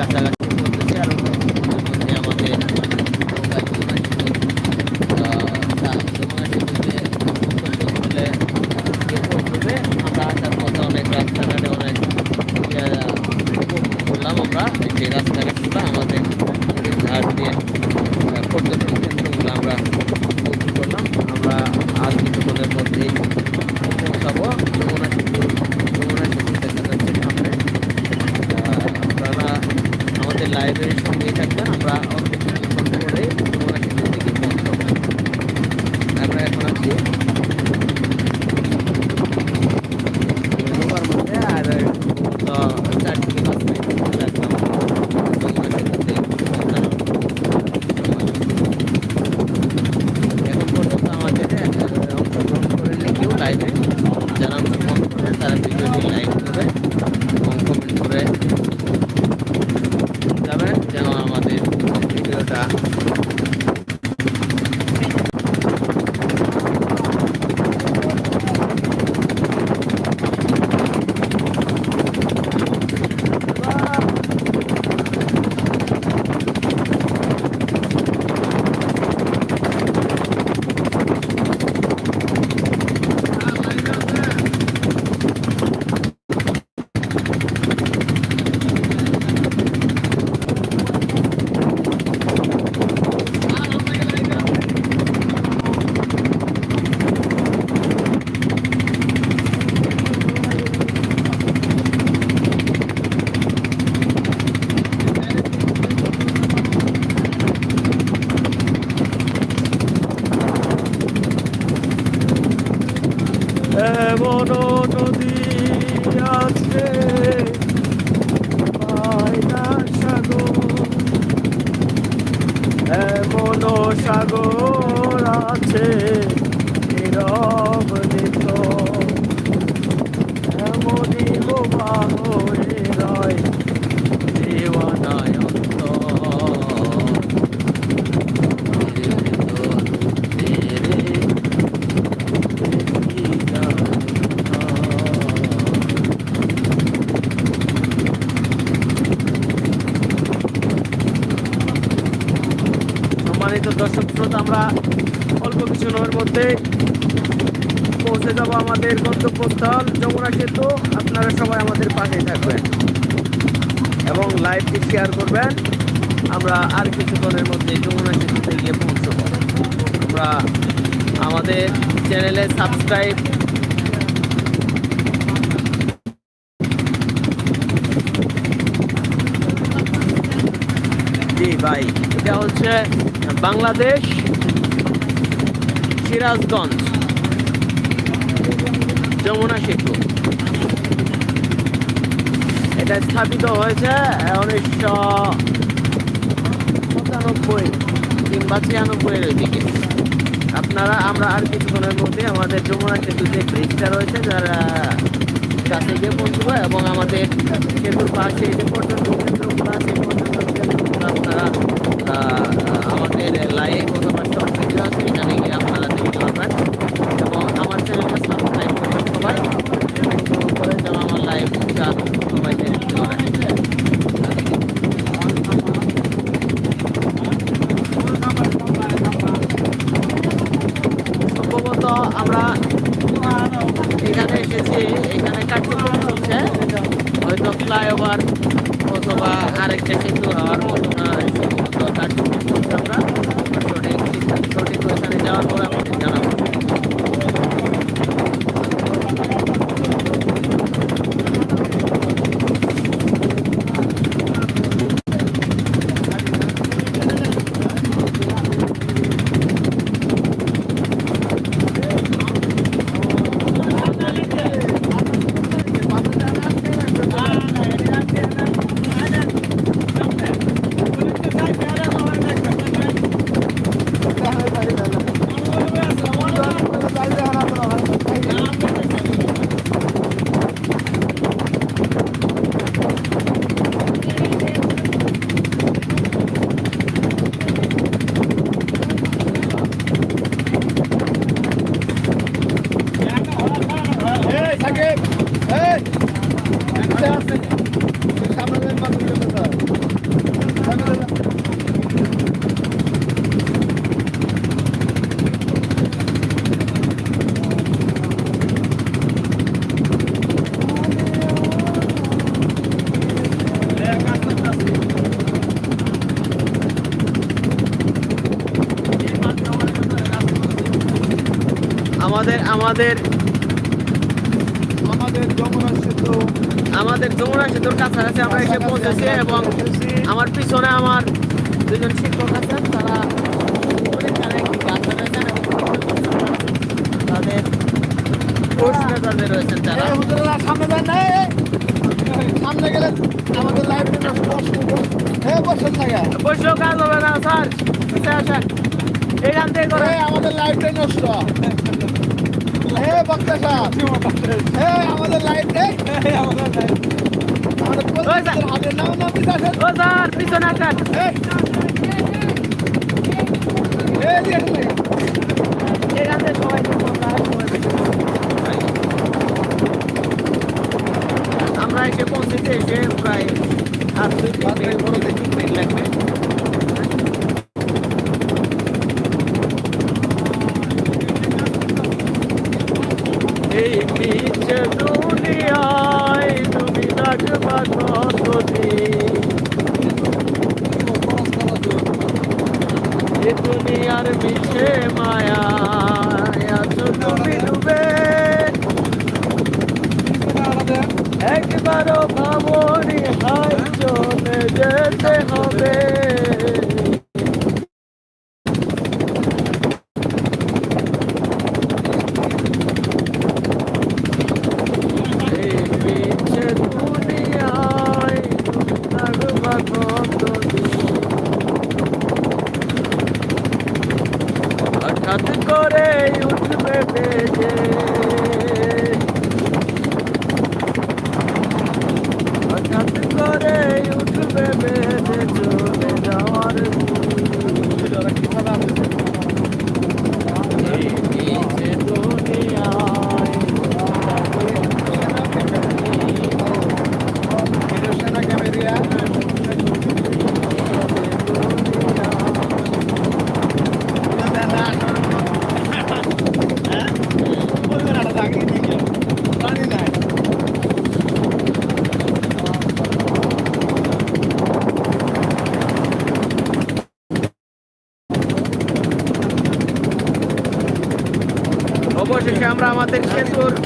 কাছাকাছি করতেছি সাগর আছে। সম্মানিত দর্শক শ্রোতা, আমরা অল্প কিছু সময়ের মধ্যে পৌঁছে যাব আমাদের গন্তব্যস্থল যমুনা সেতু। আপনারা সবাই আমাদের পাশেই থাকবেন এবং লাইভটি শেয়ার করবেন। আমরা আর কিছুক্ষণের মধ্যে যমুনা সেতুতে গিয়ে পৌঁছব। আমরা আমাদের চ্যানেলে সাবস্ক্রাইব জি ভাই, এটা হচ্ছে বাংলাদেশ সিরাজগঞ্জ, যমুনা সেতু। এটা স্থাপিত হয়েছে উনিশশো পঁচানব্বই কিংবা ছিয়ানব্বইয়ের দিকে। আপনারা, আমরা আর কিছুক্ষণের মধ্যে আমাদের যমুনা সেতু যে ব্রিজটা রয়েছে, যারা কাছে গিয়ে পৌঁছবো এবং আমাদের সেতুর পাশে যে পর্যটন আপনারা আমাদের লাইভ অথবা শর্ট ভিডিও আছে এখানে গিয়ে আপনারা দেখতে পারবেন এবং আমার চ্যানেলটা সাবস্ক্রাইব করবেন সবাই করে যেন আমার লাইভটা সবাই দেখতে পারে সম্ভবত আমরা এখানে এসেছি, এখানে কার্যক্রম চলছে, হয়তো ফ্লাইওভার অথবা আরেকটা সেতু হওয়ার মতো আহ, সম্ভবত কার্যক্রম চলছে আমরা সঠিক সঠিক ওইখানে যাওয়ার পর আপনাদের জানাব এই সাকিব এই সামনে সামনে আমাদের আমাদের যমুনা সেতু। আমাদের যমুনা সেতুর কাছাকাছি আমরা এসে পৌঁছেছি এবং আমার পিছনে আমার দুজন শিক্ষক আছেন তারা তাদের প্রশ্ন তাদের রয়েছেন হুজুরেরা সামনে না এই, সামনে গেলে আমাদের লাইব্রেরি নষ্ট হে বসেন জায়গা বসেও কাজ হবে না স্যার আসেন। এইখান থেকে করে আমাদের লাইব্রেরি নষ্ট। হে বক্তা সাহেব হে আমাদের আমাদের ও স্যার পিছনে আসেন দিয়ে। এখান সবাই। আমরা এসে পৌঁছেছি এসে প্রায় দুই দুনিয়ায় তুমি ডাকবা কতদিন দুনিয়ার মিছে মায়া আছো তুমি ডুবে। একবারও ভাবনি হাই চলে যেতে হবে এই মিছে দুনিয়ায় থাকবা কতদিন হঠাৎ করে উঠবে বেজে হঠাৎ করে উঠবে বেজে চলে যাওয়ার Sergio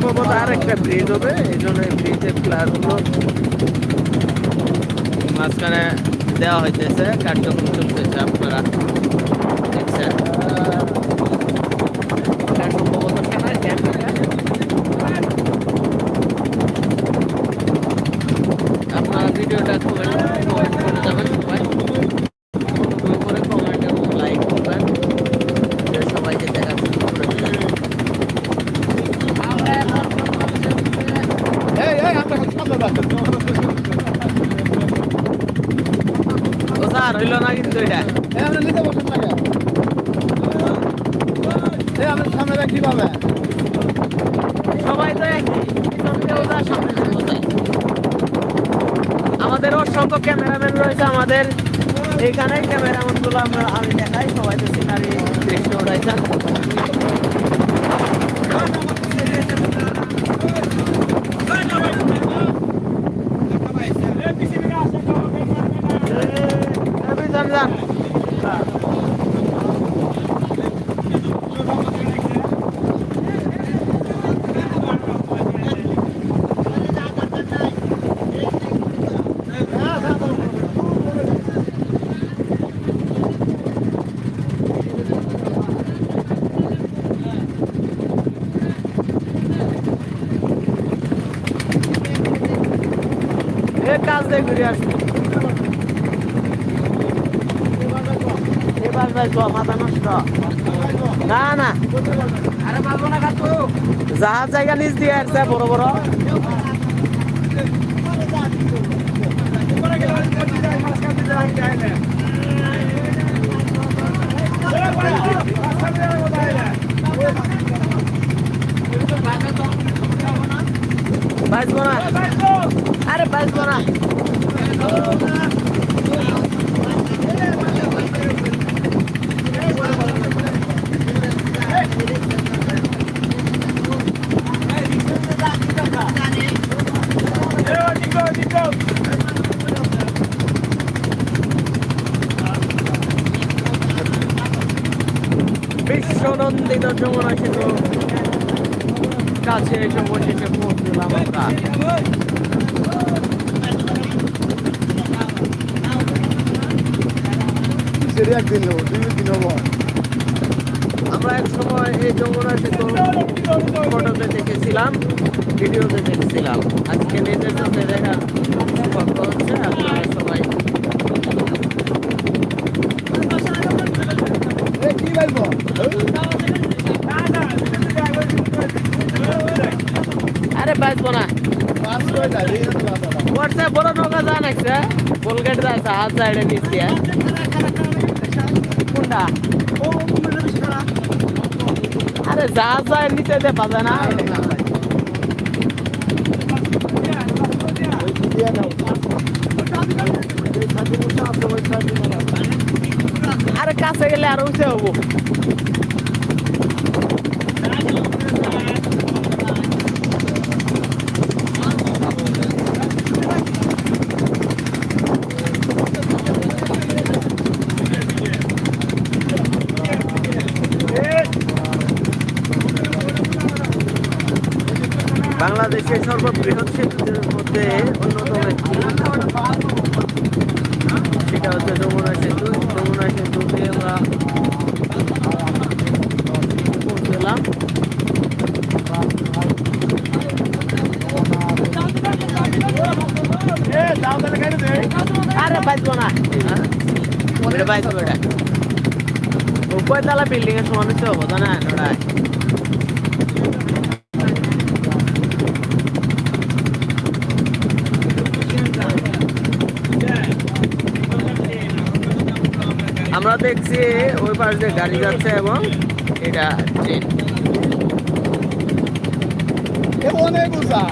সম্ভবত আর একটা ব্রিজ হবে, এই জন্য এই ব্রিজের প্লারগুলো মাঝখানে দেওয়া হইতেছে, কার্যক্রম চলতেছে আপনারা দেখছেন। আপনারা ভিডিওটা কমেন্ট কমেন্ট করে যাবেন সবাই অনুগ্রহ করে কমেন্ট এবং লাইক করবেন যে সবাইকে দেখার সুযোগ করে দেবেন এই এই আমরা সামনে যাচ্ছি ও স্যার হইল না কিন্তু এটা এই আমরা নিতে বসেন লাগে এই আমরা সামনে যাই কীভাবে সবাই তো একই আমাদের অসংখ্য ক্যামেরাম্যান রয়েছে আমাদের এইখানে ক্যামেরাম্যানগুলো আমরা আমি দেখাই সবাই তো সিনারি দৃশ্য উঠাইছেন এ, পিছন কাজ ঘুরে আসছি এবার ভাই গো, মাথা নষ্ট। না না। আরে মারবো না কাটবো জাহাজ জায়গা নিচ দিয়ে আসছে বড় বড়। বাঁচবো না আরে বাঁচবো না বিশ্বনন্দিত যমুনা সেতু। কাছে এসে অবশেষে পৌঁছলাম আমরা সেটা একদিন নেব দুই দিন নেব। আমরা এক সময় এই যমুনা সেতু ফটোতে দেখেছিলাম ভিডিওতে দেখেছিলাম। আজকে নিজের সাথে দেখার সৌভাগ্য হচ্ছে আপনারা সবাই কি বলব? আরে বাঁচবো না। পাঁচ ছয়টা এই হচ্ছে কথাটা। ওয়াটসে বড় নৌকা যা নাকছে কোনটা আরে যা যা নিতে দে পাবে না। আরে কাছে গেলে আরও উঠে হব বাংলাদেশের সর্ববৃহৎ সেতুদের মধ্যে অন্যতম একটি। সেটা হচ্ছে যমুনা সেতু। যমুনা সেতুতে আমরা পৌঁছলাম। আরে না। বিল্ডিং এর সমান হচ্ছে হব না দেখছি ওই পাশ দিয়ে গাড়ি যাচ্ছে এবং এটা ট্রেন অনেক উঁচা।